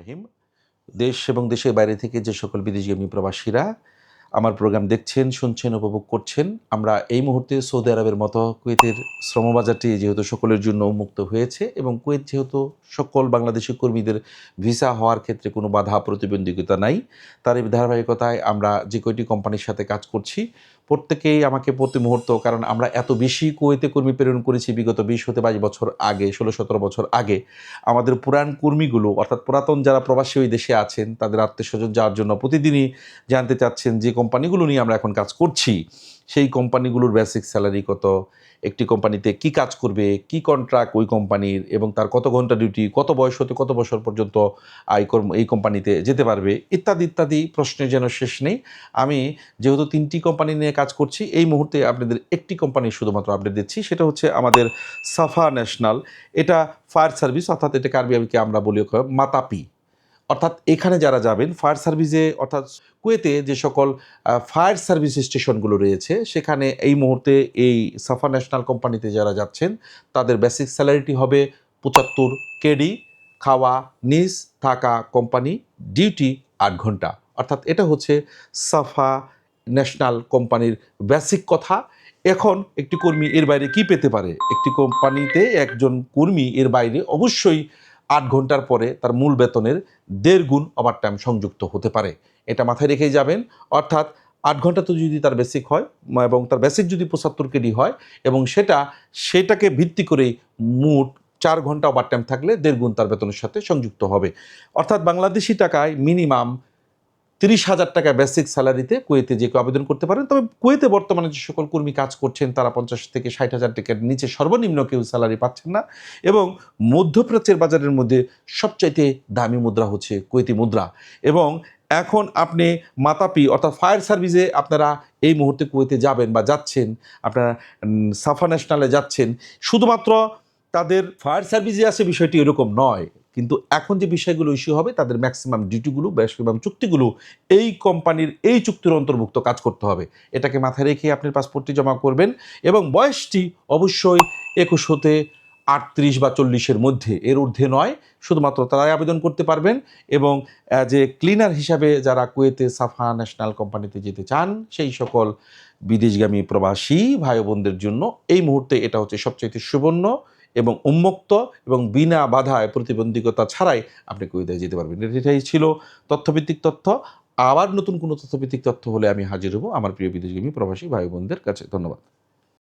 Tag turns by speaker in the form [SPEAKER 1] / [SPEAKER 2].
[SPEAKER 1] রহিম। দেশ এবং দেশের বাইরে থেকে যে সকল বিদেশগামী প্রবাসীরা আমার প্রোগ্রাম দেখছেন, শুনছেন, উপভোগ করছেন, আমরা এই মুহূর্তে সৌদি আরবের মতো কুয়েতের শ্রমবাজারটি যেহেতু সকলের জন্য উন্মুক্ত হয়েছে এবং কুয়েত যেহেতু সকল বাংলাদেশি কর্মীদের ভিসা হওয়ার ক্ষেত্রে কোনো বাধা প্রতিবন্ধকতা নাই তার এই ধারাবাহিকতায় আমরা যে কয়টি কোম্পানির সাথে কাজ করছি প্রত্যেকেই আমাকে প্রতি মুহূর্ত, কারণ আমরা এত বেশি কুয়েতে কর্মী প্রেরণ করেছি বিগত বিশ হতে বাইশ বছর আগে, ষোলো সতেরো বছর আগে। আমাদের পুরান কর্মীগুলো, অর্থাৎ পুরাতন যারা প্রবাসী ওই দেশে আছেন, তাদের আত্মীয় স্বজন যাওয়ার জন্য প্রতিদিনই জানতে চাচ্ছেন যে কোম্পানিগুলো নিয়ে আমরা এখন কাজ করছি, সেই কোম্পানিগুলোর বেসিক স্যালারি কত, একটি কোম্পানিতে কি কাজ করবে, কি কন্ট্রাক্ট ওই কোম্পানির, এবং তার কত ঘণ্টা ডিউটি, কত বয়স হতে, কত বছর পর্যন্ত আয় কর্ম, এই কোম্পানিতে যেতে পারবে, ইত্যাদি ইত্যাদি প্রশ্নের যেন শেষ নেই। আমি যেহেতু তিনটি কোম্পানি নিয়ে কাজ করছি। এই মুহূর্তে আপনাদের একটি কোম্পানি শুধুমাত্র আপডেট দিচ্ছি, সেটা হচ্ছে আমাদের সাফা ন্যাশনাল এটা ফায়ার সার্ভিস অর্থাৎ এটাকে আরবিকে আমরা বলি মাতাপি অর্থাৎ এখানে যারা যাবেন ফায়ার সার্ভিসে অর্থাৎ কুয়েতে যে সকল ফায়ার সার্ভিস স্টেশনগুলো রয়েছে, সেখানে এই মুহূর্তে এই সাফা ন্যাশনাল কোম্পানিতে যারা যাচ্ছেন, তাদের বেসিক স্যালারিটি হবে পঁচাত্তর কেডি, খাওয়া, নিজ, থাকা কোম্পানি ডিউটি আট ঘণ্টা। অর্থাৎ এটা হচ্ছে সাফা ন্যাশনাল কোম্পানির বেসিক কথা, এখন একটি কর্মী এর বাইরে কি পেতে পারে? একটি কোম্পানিতে একজন কর্মী এর বাইরে অবশ্যই আট ঘণ্টার পরে তার মূল বেতনের দেড় গুণ ওভার টাইম সংযুক্ত হতে পারে। এটা মাথায় রেখেই যাবেন। অর্থাৎ আট ঘণ্টা তো যদি তার বেসিক হয়, এবং তার বেসিক যদি পঁচাত্তর কেডি হয়, এবং সেটা, সেটাকে ভিত্তি করেই মোট চার ঘণ্টা ওভার টাইম থাকলে দেড় গুণ তার বেতনের সাথে সংযুক্ত হবে। অর্থাৎ বাংলাদেশি টাকায় মিনিমাম তিরিশ হাজার টাকা বেসিক স্যালারিতে কুয়েতে যে কেউ আবেদন করতে পারেন। তবে কুয়েতে বর্তমানে যে সকল কর্মী কাজ করছেন, তারা পঞ্চাশ থেকে ষাট হাজার টাকার নিচে সর্বনিম্ন কেউ স্যালারি পাচ্ছেন না এবং মধ্যপ্রাচ্যের বাজারের মধ্যে সবচাইতে দামি মুদ্রা হচ্ছে কুয়েতি মুদ্রা। এবং এখন আপনি মাতাপি অর্থাৎ ফায়ার সার্ভিসে আপনারা এই মুহূর্তে কুয়েতে যাবেন বা যাচ্ছেন, আপনারা সাফা ন্যাশনালে যাচ্ছেন, শুধুমাত্র তাদের ফায়ার সার্ভিসে আছে বিষয়টি এরকম নয়। কিন্তু এখন যে বিষয়গুলো ইস্যু হবে, তাদের ম্যাক্সিমাম ডিউটিগুলো ম্যাক্সিমাম চুক্তিগুলো, এই কোম্পানির এই চুক্তির অন্তর্ভুক্ত কাজ করতে হবে। এটাকে মাথায় রেখে আপনি পাসপোর্টটি জমা করবেন এবং বয়সটি অবশ্যই একুশ হতে আটত্রিশ বা চল্লিশের মধ্যে। এর ঊর্ধ্বে নয়, শুধুমাত্র তারাই আবেদন করতে পারবেন এবং যে ক্লিনার হিসাবে যারা কুয়েতে সাফা ন্যাশনাল কোম্পানিতে যেতে চান, সেই সকল বিদেশগামী প্রবাসী ভাই বোনদের জন্য এই মুহূর্তে এটা হচ্ছে সবচাইতে সুবর্ণ এবং উন্মুক্ত এবং বিনা বাধায় প্রতিবন্ধকতা ছাড়াই আপনি কুয়েতে যেতে পারবেন। এটাই ছিল তথ্যভিত্তিক তথ্য। আবার নতুন কোনো তথ্যভিত্তিক তথ্য হলে আমি হাজির হব। আমার প্রিয় বিদেশগামী প্রবাসী ভাই বোনদের কাছে। ধন্যবাদ।